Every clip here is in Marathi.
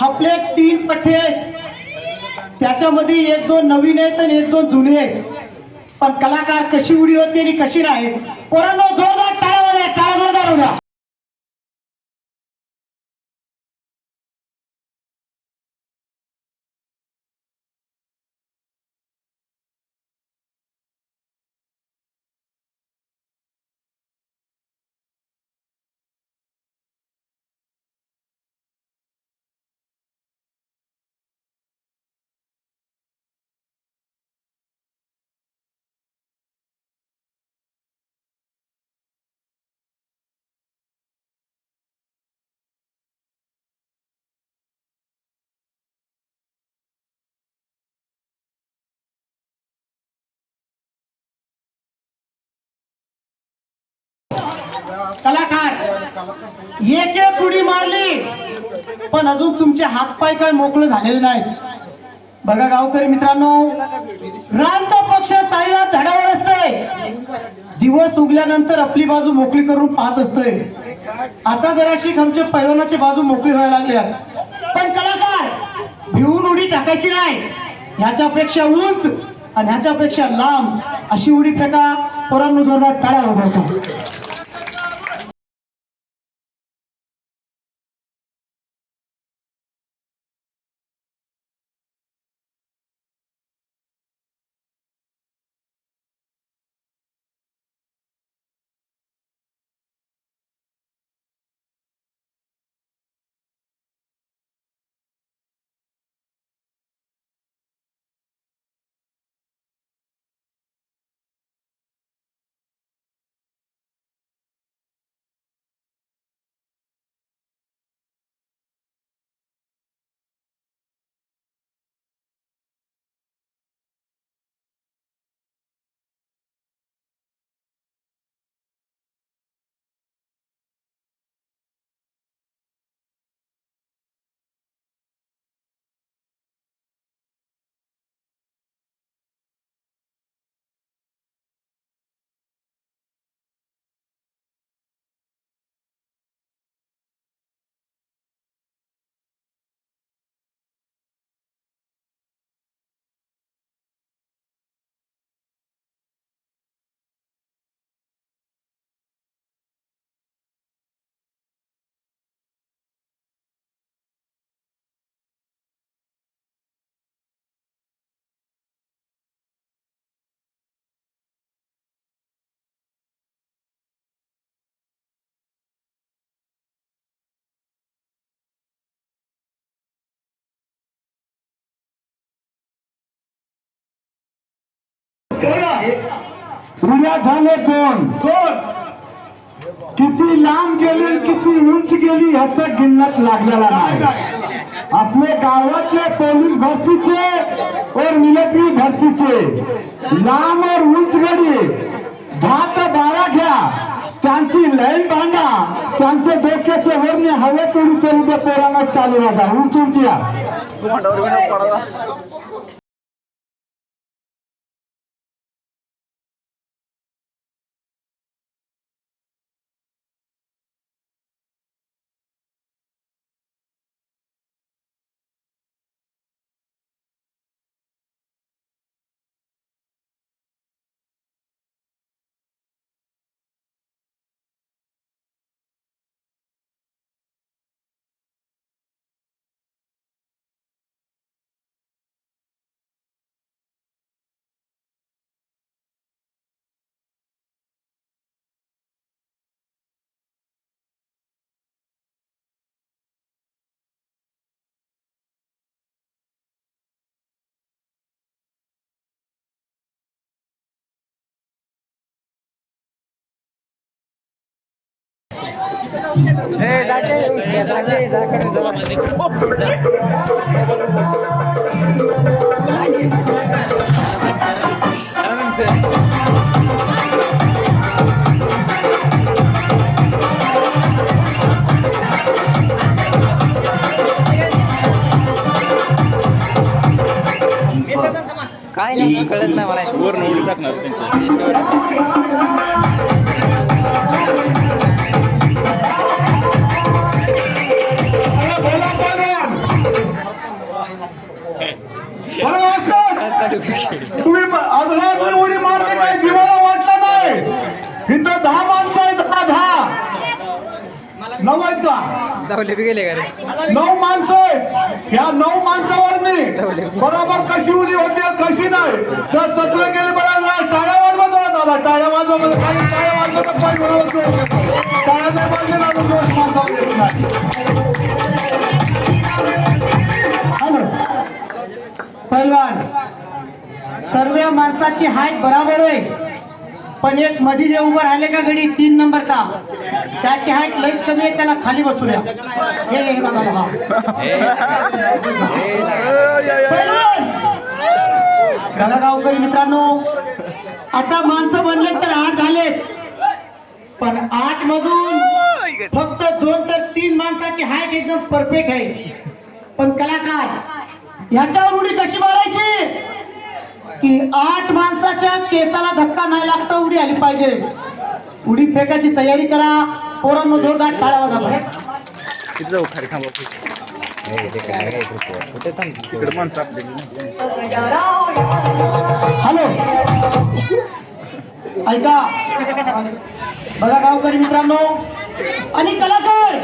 आपले तीन पठ्ठे आहेत. त्याच्यामध्ये एक दोन नवीन आहेत आणि एक दोन जुने आहेत. पण कलाकार कशी उडी होती आणि कशी नाही पोरांनो जोरदार टाळा टाळा जोरदार हो कलाकार एक एक उडी मारली? पण अजून तुमचे हातपाय काय मोकळे झालेले नाही बघा गावकरी मित्रांनो रानचा पक्ष साईला झाडावर असतोय. दिवस उगल्यानंतर आपली बाजू मोकळी करून पाहत असतोय. आता जराशी आमच्या पैलवानाची बाजू मोकळी व्हायला लागल्या पण कलाकार भिवून उडी टाकायची नाही. ह्याच्यापेक्षा उंच आणि ह्याच्यापेक्षा लांब अशी उडी फेका. पोरांनो जोरदार टाळ्या उभवतो उद्या झाले दोन दोन किती लांब गेली किती उंच गेली ह्याचा गिन्नत लागलेला नाही. आपले गावातले पोलीस भरतीचे और मिलिटरी भरतीचे. लांब और उंच गडी. दहा ते बारा घ्या. त्यांची लाईन बांधा. त्यांचे डोक्याचे वरणे हवेत उडी चलू दे पोरांना चालू राहा. उंच उंच या. काय नाही कळत नाही मला. तुम्ही अजून उडी मारली काय? जीवाला वाटलं नाही. इथं दहा माणसं आहेत. दहा दहा. नऊ आहेत का नऊ माणसं आहेत. या नऊ माणसावर मी बरोबर कशी उडी होती कशी नाही? तर सत्र गेले बघा टाळ्या वाजवत होता दादा. टाळ्या वाजवत काही टाळ्या देतो. टाळ्या नाही माणसाला माणसाची हाईट बराबर आहे पण एक मध्ये जे उभं राहिले का घडी तीन नंबरचा त्याची हाईट लईच कमी आहे त्याला खाली बसू द्या. हे दादा गावकरी मित्रांनो आता माणसं बनलेत तर आठ झालेत. पण आठ मधून फक्त दोन तर तीन माणसाची हाईट एकदम परफेक्ट आहे. पण कलाकार याच्यावर उडी कशी मारायची? की आठ माणसाच्या केसाला धक्का नाही लागता उडी आली पाहिजे. उडी फेकायची तयारी करा. पोरांनो जोरदार आपली. हॅलो. ऐका. बघा गावकरी मित्रांनो. आणि कलाकार.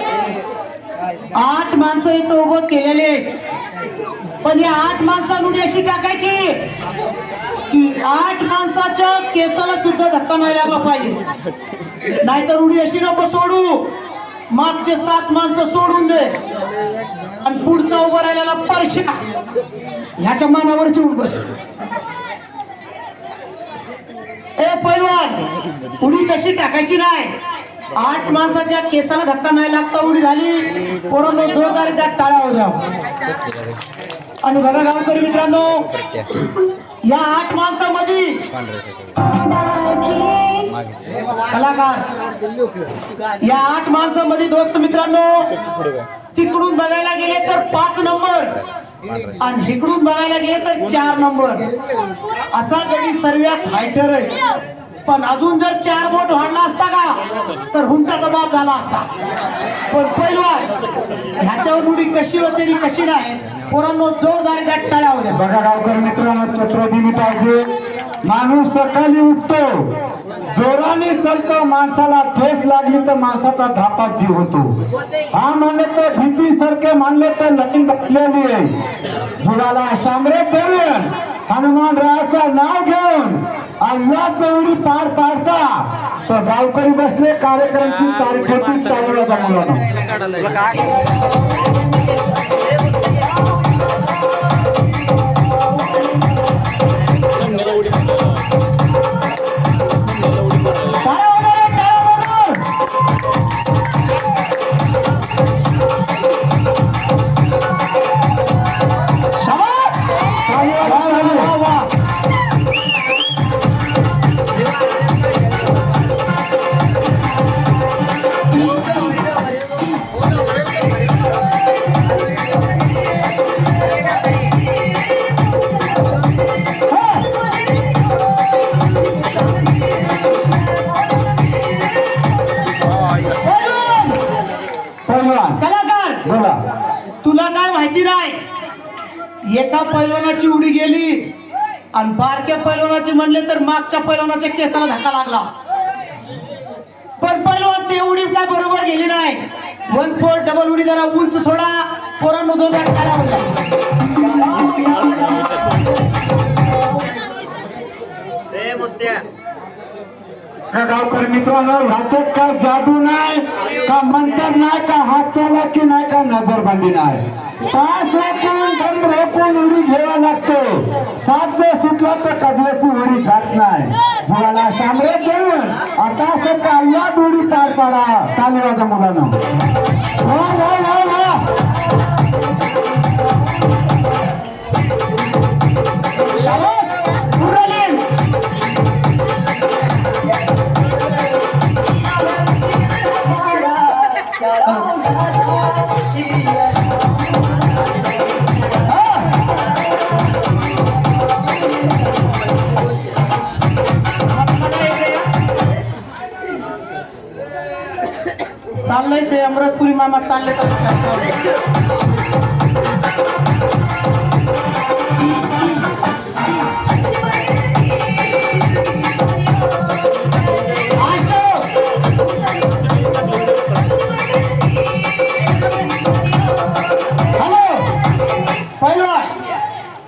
आठ माणसं इथं उभं केलेले आहेत. पण या आठ माणसांनी अशी टाकायची की आठ माणसाच्या केसाला सुद्धा धक्का नाही लागला पाहिजे. नाहीतर उडी अशी नको सोडू. मागचे सात माणसं सोडून दे. आणि पुढचा उभा राहिलेला परशा. ह्याच्या मानावरची उडी बस ए पैलवान उडी कशी टाकायची नाही. आठ माणसाच्या केसाला धक्का नाही लागता उडी झाली. पोरांनो जोरदार त्यात टाळ्या होत्या आणि बघा गावकरी मित्रांनो या आठ माणसामध्ये कलाकार. या आठ माणसामध्ये दोस्त मित्रांनो तिकडून बघायला गेले तर पाच नंबर. आणि इकडून बघायला गेले तर चार नंबर. असा कधी सर्वात हायटर आहे. पण अजून जर चार बोट वाढला असता का तर हुंटाचा बाप झाला असता. पण पैलवान ह्याच्यावर उडी कशी होते कशी नाही पोरांनो जोरदार गट टाळ्या होत्या बघा गावकर मित्रांनो पत्र पाहिजे. माणूस सकाळी उठतो. जोराने चलतो माणसाला ठेस लागली तर माणसाचा धापात जीव होतो. हा म्हणले तर भीतीसारखे मानले तर लईन बसलेली आहे. जीवाला शामरे करून हनुमान रायाचं नाव घेऊन अल्ला चौरी पार पाडता तर गावकरी बसले कार्यक्रमची तारीख होती त्यावेळेला जमवलं पैलवानाची उडी गेली. आणि बारक्या पैलवानाची म्हणले तर मागच्या पैलवानाच्या केसाला धक्का लागला. पण पैलवान ते उडी काय बरोबर गेली नाही. वन फोर डबल उडी जरा उंच सोडा. पोरांनो दोन का गावकरी मित्रांनो ह्याच्यात काय जादू नाही का मंतर नाही का हात चाला की नाही का नजरबंदी नाही? सास रोखून दम रोखून उडी घ्यावा लागतो सात जर सुटला तर कधल्याची उडी खात नाही. मुलाला सामरे देऊन आता असं काल्यात उडी तार पाडा. चालू माझ्या मुलांना. मामा चालले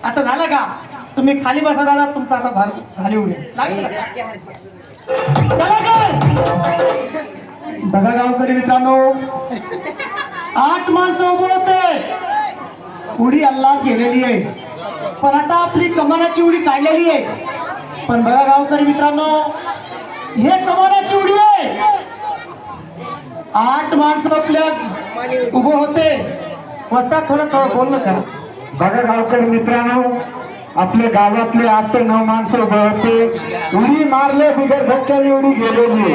आता झालं का? तुम्ही खाली बसा दादा तुमचा आता भार झाली उडे. लागेल बघा गावकरी मित्रांनो आठ माणसं उभं होते. उडी अल्लाह केलेली आहे. पण आता आपली कमानाची उडी काढलेली आहे. पण बघा गावकरी मित्रांनो हे कमानाची उडी आहे. आठ माणसं आपल्या उभं होते. वस्तात थोडं थोडं बोलणं करा. बघा गावकरी मित्रांनो आपल्या गावातले आठ ते नऊ माणसं उभे होते. उडी मारले बिगर धक्क्याने उडी गेलेली.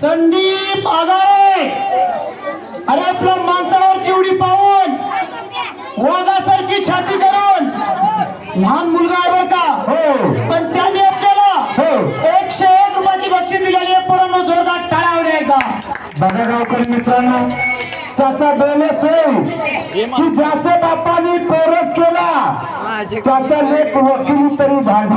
संदीप आगारे. अरे आपल्या माणसावरची उडी पाहून. वाघासारखी छाती करून लहान मुलगा आहे बरं का? हो. पण त्याने आपल्याला हो. एकशे एक रुपयाची बक्षीस दिलेली आहे. परंतु जोरदार टाळा द्या एकदा. बघा गावकरी मित्रांनो त्याचा डोलेच की ज्याच्या बापाने कोरस केला त्याचा लेख वकील तरी भांडा